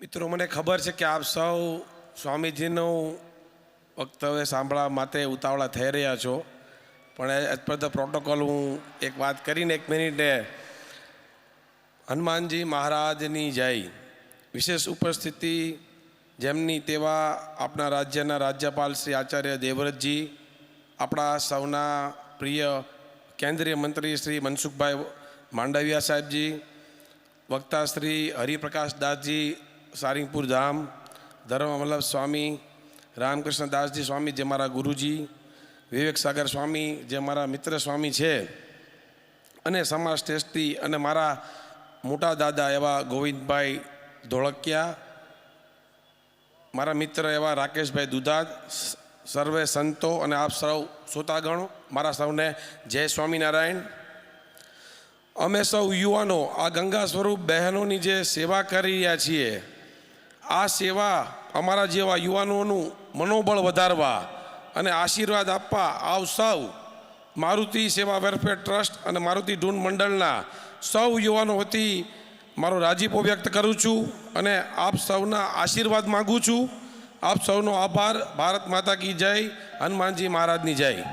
મિત્રો, મને ખબર છે કે આપ સૌ સ્વામીજીનું વક્તવ્ય સાંભળવા માટે ઉતાવળા થઈ રહ્યા છો. પણ એઝ પર ધ પ્રોટોકોલ હું એક વાત કરીને એક મિનિટે હનુમાનજી મહારાજની જય. વિશેષ ઉપસ્થિતિ જેમની તેવા આપણા રાજ્યના રાજ્યપાલ શ્રી આચાર્ય દેવવ્રતજી, આપણા સૌના પ્રિય કેન્દ્રીય મંત્રી શ્રી મનસુખભાઈ માંડવિયા સાહેબજી, વક્તા શ્રી હરિપ્રકાશ દાસજી સારંગપુર ધામ, ધર્મ વલ્લભ સ્વામી, રામકૃષ્ણ દાસજી સ્વામી જે મારા ગુરુજી, વિવેક સાગર સ્વામી જે મારા મિત્ર સ્વામી છે અને સમાજ ટ્રસ્ટી અને મારા મોટા દાદા એવા ગોવિંદભાઈ ધોળકિયા, મારા મિત્ર એવા રાકેશભાઈ દુધાત સર્વે સંતો અને આપ સૌ શ્રોતાગણો, મારા સૌને જય સ્વામિનારાયણ. અમે સૌ યુવાનો આ ગંગા સ્વરૂપ બહેનોની જે સેવા કરી રહ્યા છીએ આ સેવા અમારા જેવા યુવાનોનું મનોબળ વધારવા અને આશીર્વાદ આપવા આવ સૌ મારુતિ સેવા વેલફેર ટ્રસ્ટ અને મારુતિ ઢૂંઢ મંડળના સૌ યુવાનો વતી મારો રાજીપો વ્યક્ત કરું છું અને આપ સૌના આશીર્વાદ માગું છું. આપ સૌનો આભાર. ભારત માતા કી જય. હનુમાનજી મહારાજની જય.